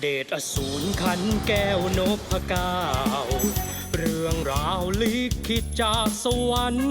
เดชอสูรขันแก้วนพเก้าเรื่องราวลิขิตจากสวรรค์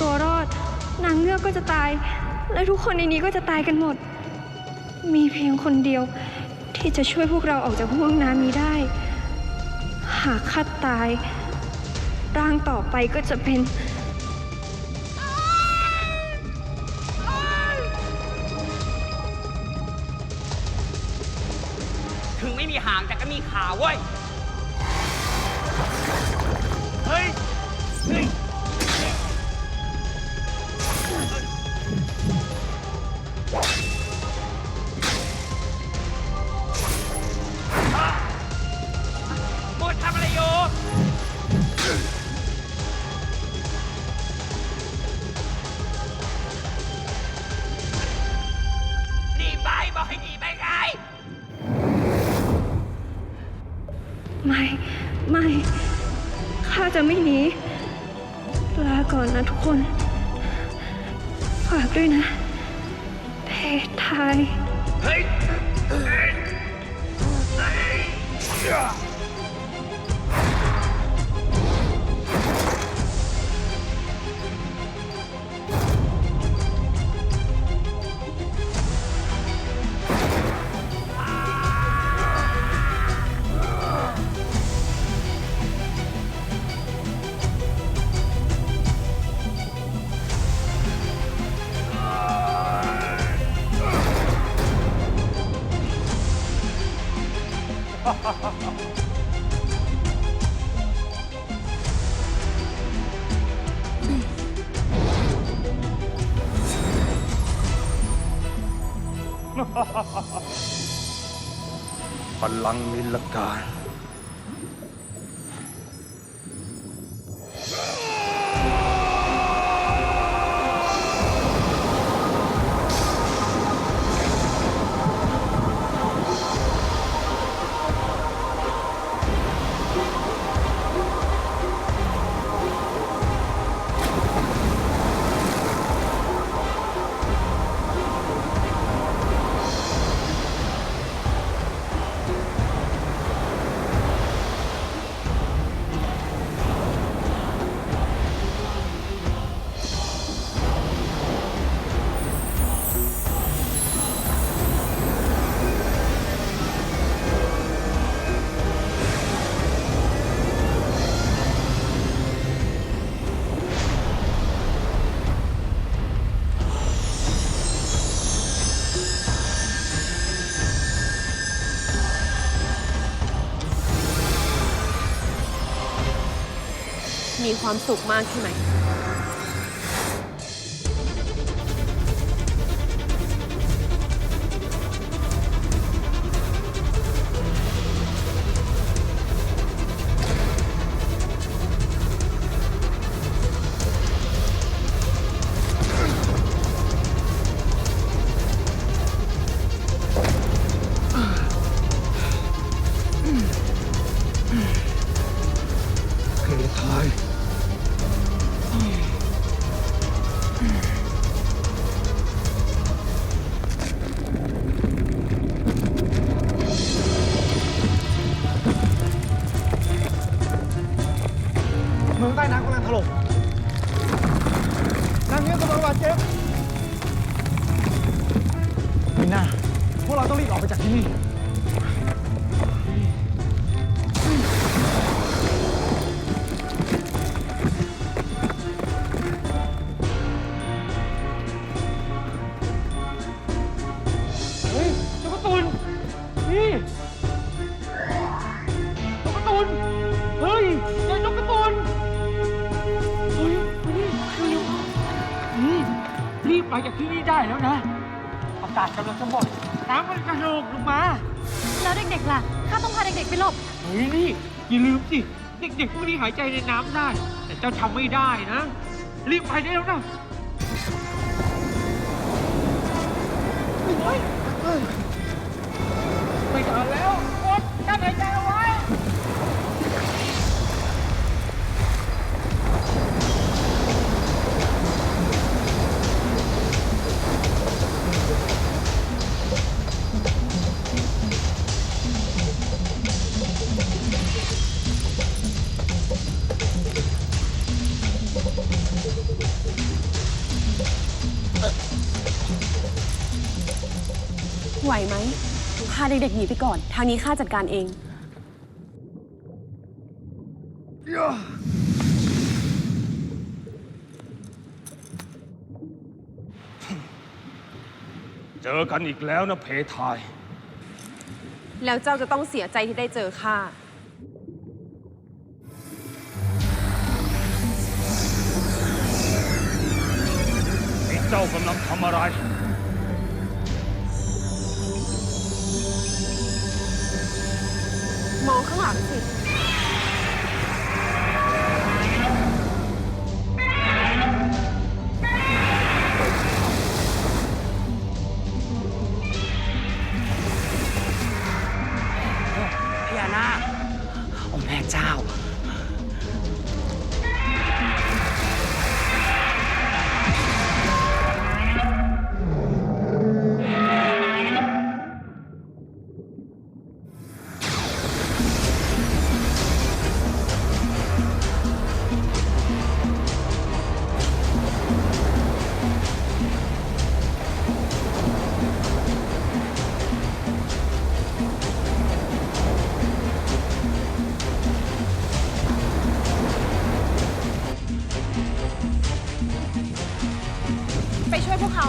ตัวรอด นางเงือกก็จะตาย และทุกคนในนี้ก็จะตายกันหมด มีเพียงคนเดียว ที่จะช่วยพวกเราออกจากห่วงน้ำนี้ได้ หากข้าตาย ร่างต่อไปก็จะเป็นถึงไม่มีหางแต่ก็มีขาเว้ย เฮ้ย เฮ้ย เฮ้ พลังนิลการีความสุขมากใช่ไหม Good ท จากที่นี่ได้แล้วนะ อากาศกำลังจะหมดน้ำมันจะเหิกลงมา แล้วเด็กๆล่ะ ข้าต้องพาเด็กๆไปหลบ เฮ้ยนี่อย่าลืมสิ เด็กๆพวกนี้หายใจในน้ำได้ แต่เจ้าทำไม่ได้นะ รีบไปได้แล้วนะเฮ้ยาเด็กๆหนีไปก่อน ทางนี้ข้าจัดการเอง เจอกันอีกแล้วนะเพทาย แล้วเจ้าจะต้องเสียใจที่ได้เจอข้านี่เจ้ากำลังทำอะไร มองข้างหลังสิ ไปช่วยพวกเขา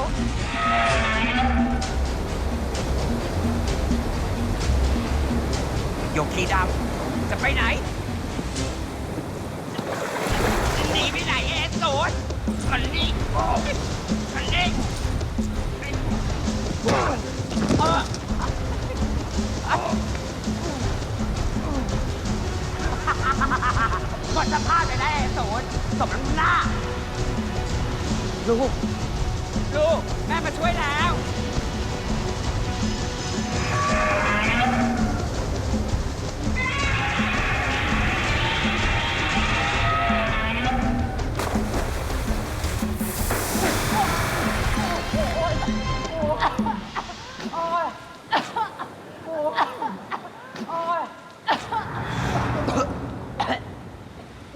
โยคีดำจะไปไหน หนีไปไหนเอสโซนฉันนี่โอ้ยฉันนี่เออหมดสภาพไปได้วเอสโซนสมน้ำหน้า ลูก ลูก แม่มาช่วยแล้ว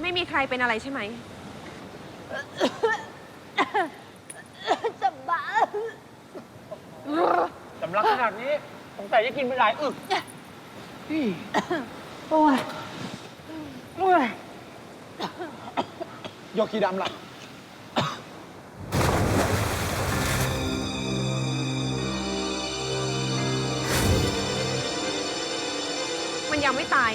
ไม่มีใครเป็นอะไรใช่ไหม สำลักขนาดนี้สงสัยจะกินไปหลายอึกนี่ โอ้ยโอ้ยโยคีดำล่ะ มันยังไม่ตาย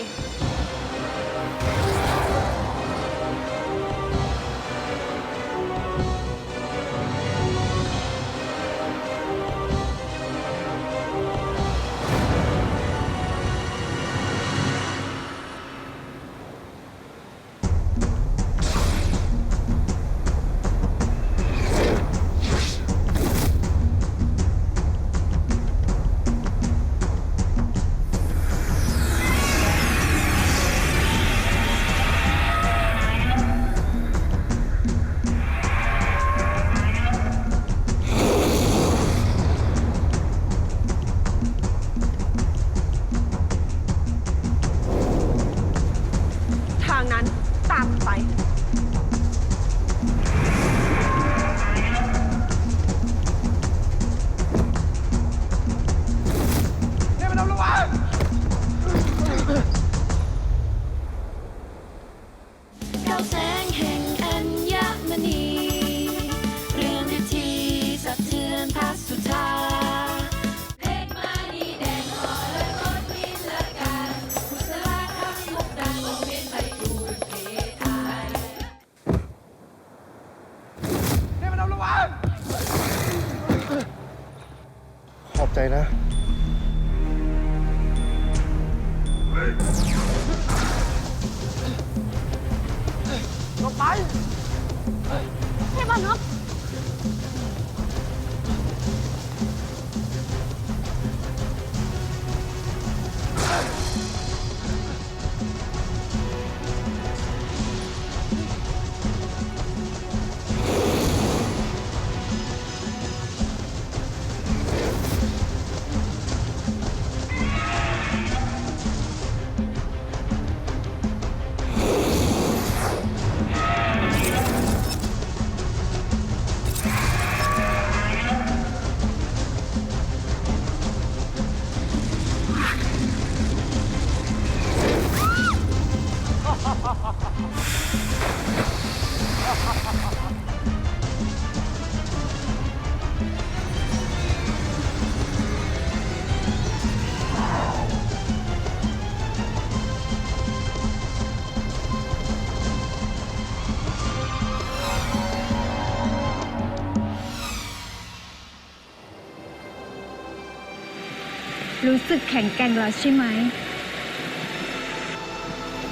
สึกแข็งแกร่งแล้วใช่ไหม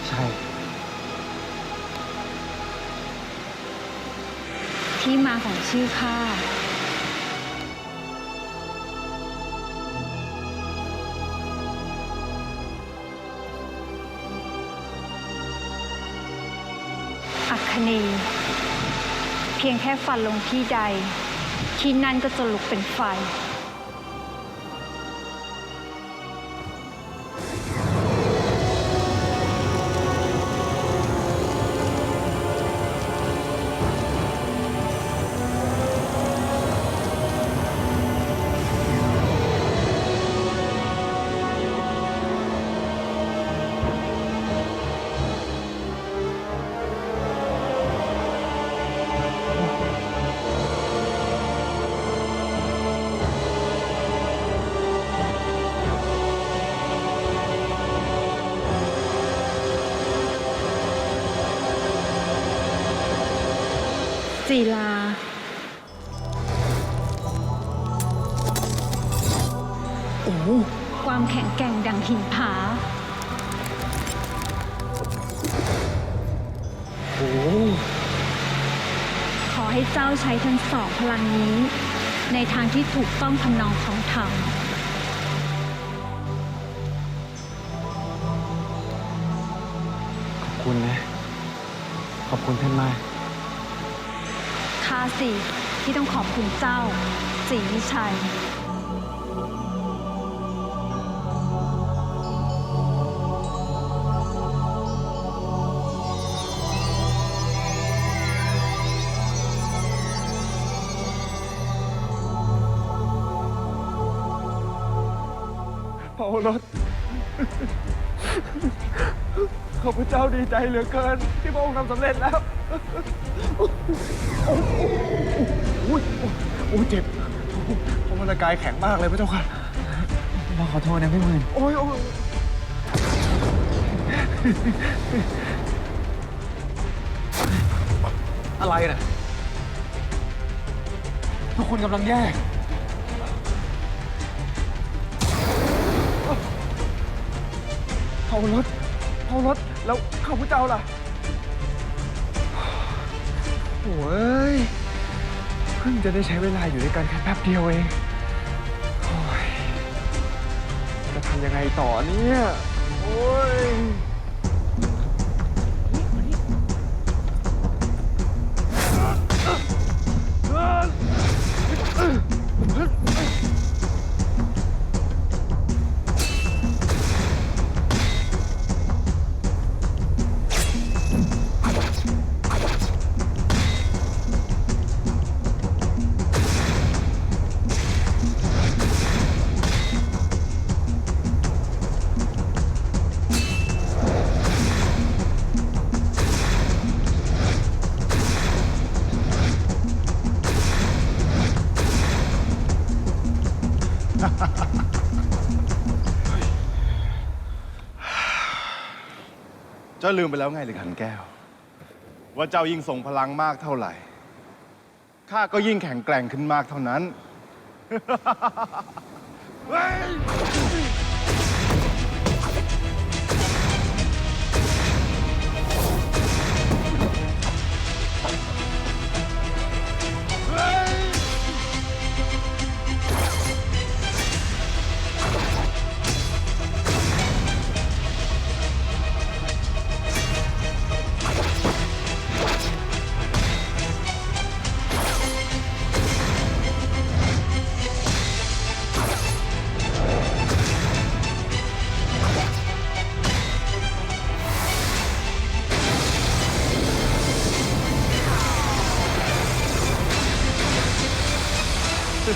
ใช่ ที่มาของชื่อข้าอัคคณี เพียงแค่ฟันลงที่ใด ที่นั่นก็จะลุกเป็นไฟ ศิลาความแข็งแกร่งดังหินผาขอให้เจ้าใช้ทั้งสองพลังนี้ ในทางที่ถูกต้องทำนองของธรรมขอบคุณนะ ขอบคุณท่านมากข้า สิ ที่ต้องขอบคุณเจ้าศรีวิชัยโอ้รถ ขอบพระเจ้าดีใจเหลือเกิน ที่พระองค์ทำสำเร็จแล้ว โอ้โหโอ้ยโอ้ยเจ็บพระมรกายแข็งมากเลยพระเจ้าค่ะเราขอโทษนะพี่หมื่นโอ้ยโอ้ยอะไรน่ะทุกคนกำลังแย่ เผารถเผารถแล้วข้าพเจ้าล่ะโอ้ยเพิ่งจะได้ใช้เวลาอยู่ด้วยกันแค่แป๊บเดียวเองโอ้ยจะทำยังไงต่อเนี่ย โอ้ยเจ้าลืมไปแล้วไงหรือขันแก้ว ว่าเจ้ายิ่งส่งพลังมากเท่าไหร่ ข้าก็ยิ่งแข็งแกร่งขึ้นมากเท่านั้น ใ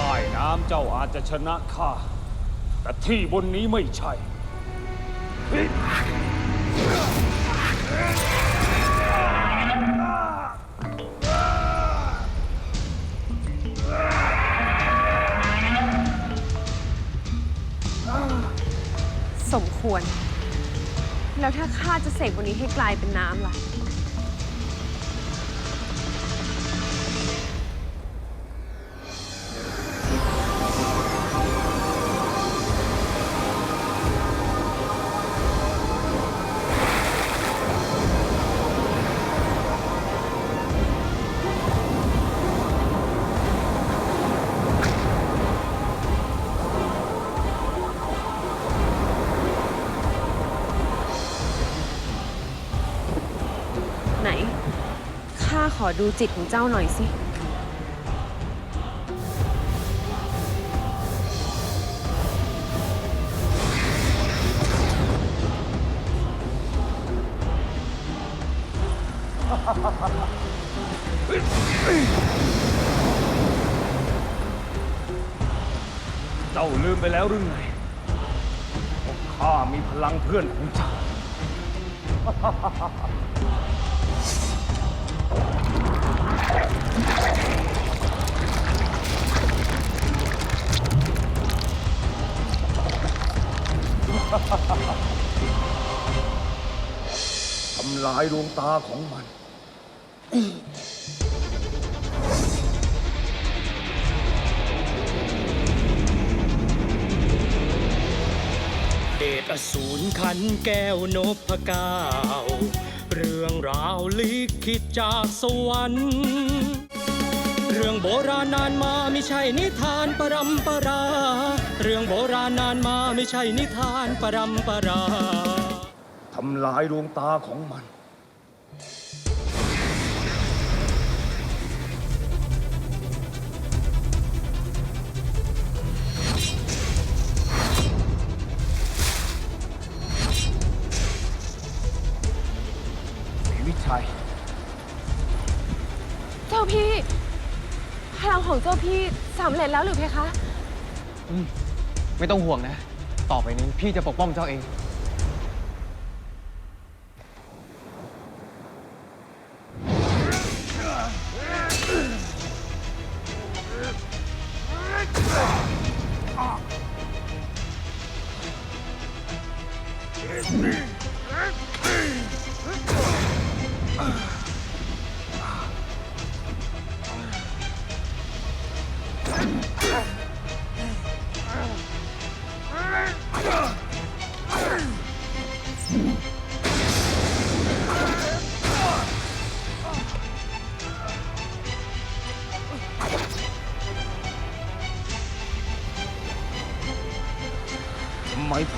ต้น้ำเจ้าอาจจะชนะข้า แต่ที่บนนี้ไม่ใช่ สมควร แล้วถ้าข้าจะเสกวันนี้ให้กลายเป็นน้ำล่ะ ดูจิตของเจ้าหน่อยสิ เจ้าลืมไปแล้วหรือไงว่าข้ามีพลังเพื่อนของเจ้า ทำลายดวงตาของมัน เดชอสูรขันแก้วนพเก้าเรื่องราวลิขิตจากสวรรค์ เรื่องโบราณนานมาไม่ใช่นิทานปรำปรา เรื่องโบราณนานมาไม่ใช่นิทานปรำปรา ทำลายดวงตาของมันศรีวิชัย เจ้าพี่พลัง ของเจ้าพี่สำเร็จแล้วหรือเพคะ ไม่ต้องห่วงนะ ต่อไปนี้พี่จะปกป้องเจ้าเอง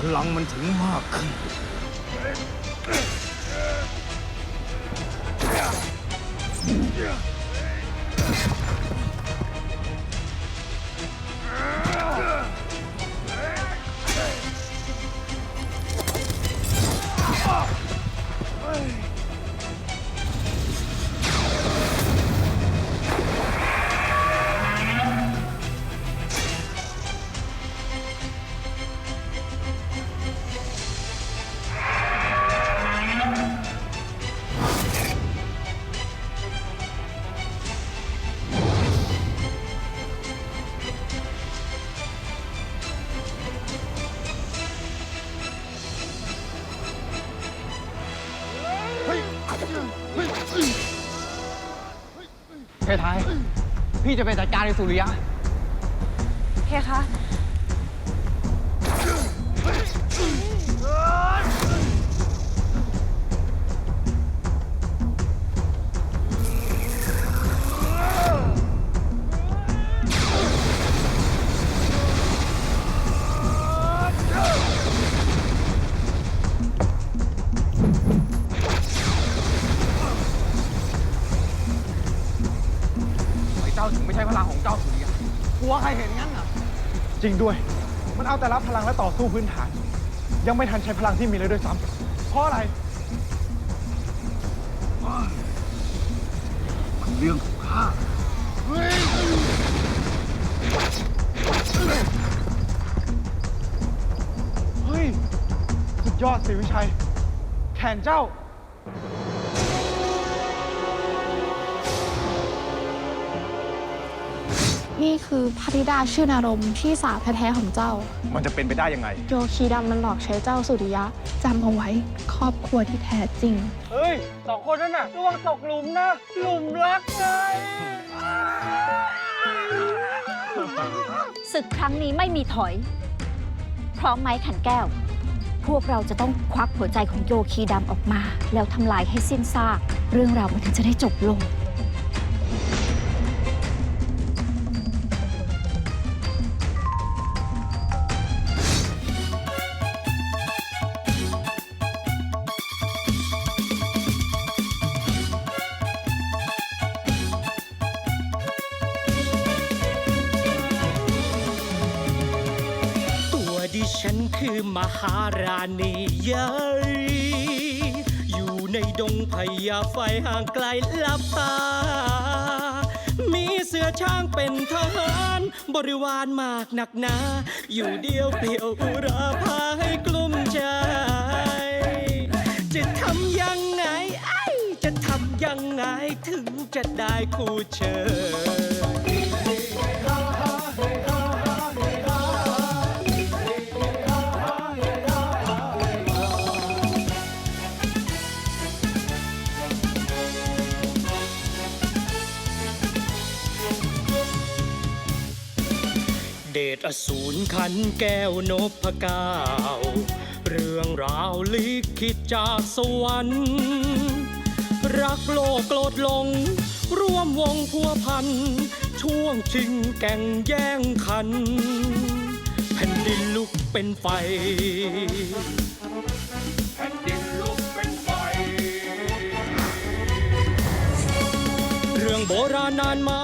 พลังมันถึงมากขึ้น เคทายพี่จะไปจัดการในสุริยะเคคะ จริงด้วย มันเอาแต่รับพลังและต่อสู้พื้นฐาน ยังไม่ทันใช้พลังที่มีเลยด้วยซ้ำเพราะอะไร มันเรื่องของข้าเฮ้ย สุดยอดสิวิชัย แขนเจ้า นี่คือพระธิดาชื่อนารมพี่สาวแท้ๆของเจ้า มันจะเป็นไปได้ยังไง โยคีดำมันหลอกใช้เจ้าสุริยะจำเอาไว้ครอบครัวที่แท้จริง เฮ้ยสองคนนั่นน่ะระวังตกหลุมนะ หลุมรักไงศึกครั้งนี้ไม่มีถอย พร้อมไหมขันแก้ว พวกเราจะต้องควักหัวใจของโยคีดำออกมา แล้วทำลายให้สิ้นซาก เรื่องราวมันถึงจะได้จบลง หาราณีใหญ่อยู่ในดงพญาไฟห่างไกลลับตา มีเสือช้างเป็นทหารบริวารมากหนักหนา อยู่เดียวเปลี่ยวอุราพาให้กลุ้มใจ จะทำยังไงไอจะทำยังไงถึงจะได้คู่เชย เดชอสูรขันแก้วนพก้าเรื่องราวลิขิตจากสวรรค์ รักโลกโกรธลง ร่วมวงพัวพัน ช่วงชิงแก่งแย่งขัน แผ่นดินลุกเป็นไฟ แผ่นดินลุกเป็นไฟ เรื่องโบราณนานมา